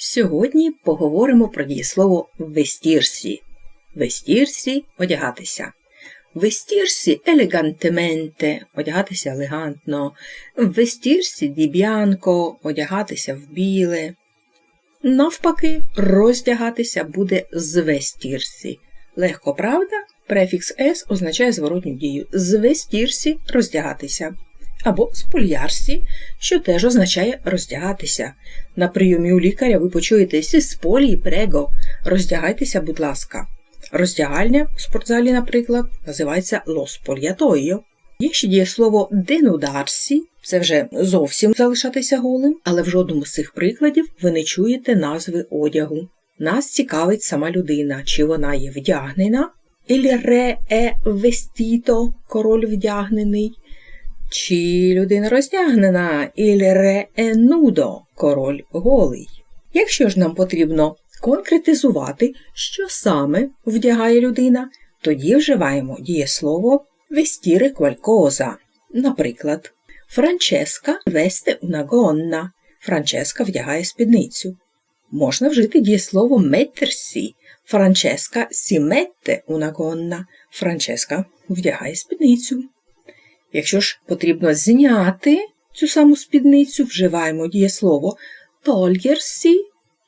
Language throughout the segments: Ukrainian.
Сьогодні поговоримо про дієслово вестірсі. Вестірсі одягатися. Вестірсі елегантементе одягатися елегантно. Вестірсі ді б'янко одягатися в біле. Навпаки, роздягатися буде звестірсі. Легко, правда? Префікс «с» означає зворотню дію. Звестірсі роздягатися. Або спольярсі, що теж означає роздягатися. На прийомі у лікаря ви почуєте «Сі сполі прего. Роздягайтеся, будь ласка. Роздягальня в спортзалі, наприклад, називається лоспольятойо. Є ще дієслово денударсі, це вже зовсім залишатися голим, але в жодному з цих прикладів ви не чуєте назви одягу. Нас цікавить сама людина, чи вона є вдягнена, «Il re è vestito» – король вдягнений, чи людина роздягнена, «Il re è nudo» – король голий. Якщо ж нам потрібно конкретизувати, що саме вдягає людина, тоді вживаємо дієслово vestire qualcosa. Наприклад, Франческа una gonna. Франческа вдягає спідницю. Можна вжити дієслово mettersi. Франческа una gonna. Франческа вдягає спідницю. Якщо ж потрібно зняти цю саму спідницю, вживаємо дієслово togliersi.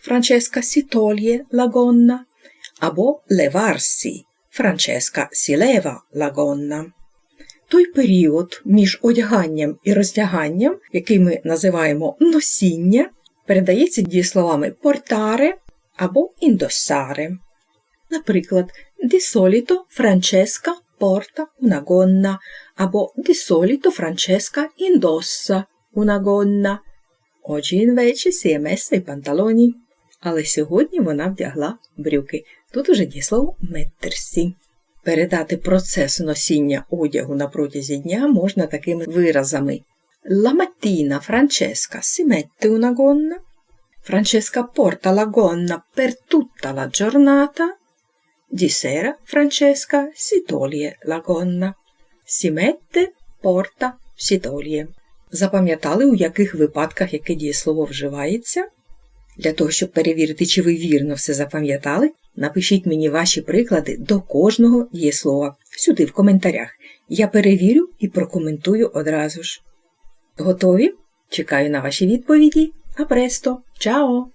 Франческа toglie la gonna. Або levarsi. Франческа leva la gonna. Той період між одяганням і роздяганням, який ми називаємо носіння, передається дієсловами portare або indossare. Наприклад, solito Francesca porta una gonna або di solito Francesca indossa una gonna. Oggi invece si è messa i pantaloni. Але сьогодні вона вдягла брюки. Тут уже дієслово mettersi. Передати процес носіння одягу на протязі дня можна такими виразами. La mattina Francesca si mette una gonna. Francesca porta la gonna per tutta la giornata. Di sera Francesca si toglie la gonna. Si mette, porta, si toglie. Запам'ятали, у яких випадках яке дієслово вживається? Для того, щоб перевірити, чи ви вірно все запам'ятали, напишіть мені ваші приклади до кожного дієслова сюди в коментарях. Я перевірю і прокоментую одразу ж. Готові? Чекаю на ваші відповіді. А престо! Чао!